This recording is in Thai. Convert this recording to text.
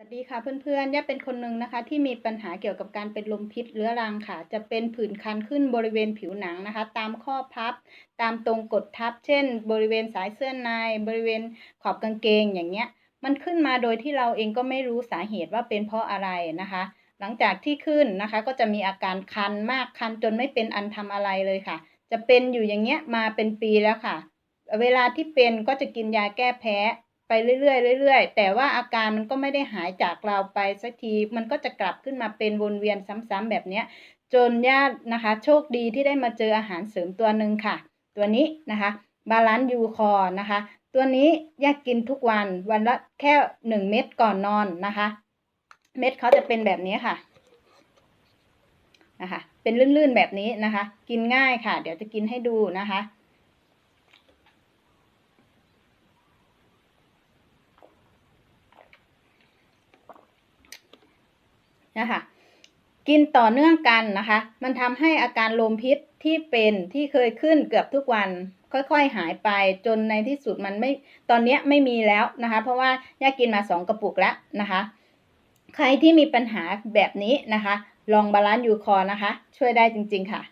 สวัสดีค่ะเพื่อนๆย่าเป็นคนหนึ่งนะคะ ที่มีปัญหาเกี่ยวกับการเป็นลมพิษเรื้อรังค่ะ จะเป็นผื่นคันขึ้นบริเวณผิวหนังนะคะ ตามข้อพับ ตามตรงกดทับ เช่น บริเวณสายเสื้อใน บริเวณขอบกางเกงอย่างเงี้ย มันขึ้นมาโดยที่เราเองก็ไม่รู้สาเหตุว่าเป็นเพราะอะไรนะคะ หลังจากที่ขึ้นนะคะก็จะมีอาการคันมากคันจนไม่เป็นอันทำอะไรเลยค่ะ จะเป็นอยู่อย่างเงี้ยมาเป็นปีแล้วค่ะ เวลาที่เป็นก็จะกินยาแก้แพ้ ไปเรื่อยๆเรื่อยๆ แต่ว่าอาการมันก็ไม่ได้หายจากเราไปสักที มันก็จะกลับขึ้นมาเป็นวนเวียนซ้ำๆแบบเนี้ย จนญาตินะคะ โชคดีที่ได้มาเจออาหารเสริมตัวหนึ่งค่ะ ตัวนี้นะคะบาลานซ์ยูคอนะคะ ตัวนี้ญาติกินทุกวันวันละแค่หนึ่งเม็ดก่อนนอนนะคะ เม็ดเขาจะเป็นแบบนี้ค่ะนะคะเป็นลื่นๆแบบนี้นะคะ กินง่ายค่ะ เดี๋ยวจะกินให้ดูนะคะ นะคะกินต่อเนื่องกันนะคะ มันทำให้อาการลมพิษที่เป็นที่เคยขึ้นเกือบทุกวันค่อยๆ หายไปจนในที่สุดมันไม่ตอนนี้ไม่มีแล้วนะคะ เพราะว่าย่ากินมาสองกระปุกแล้วนะคะ ใครที่มีปัญหาแบบนี้นะคะ ลองบาลานซ์ยูคอนะคะ ช่วยได้จริง ๆ ค่ะ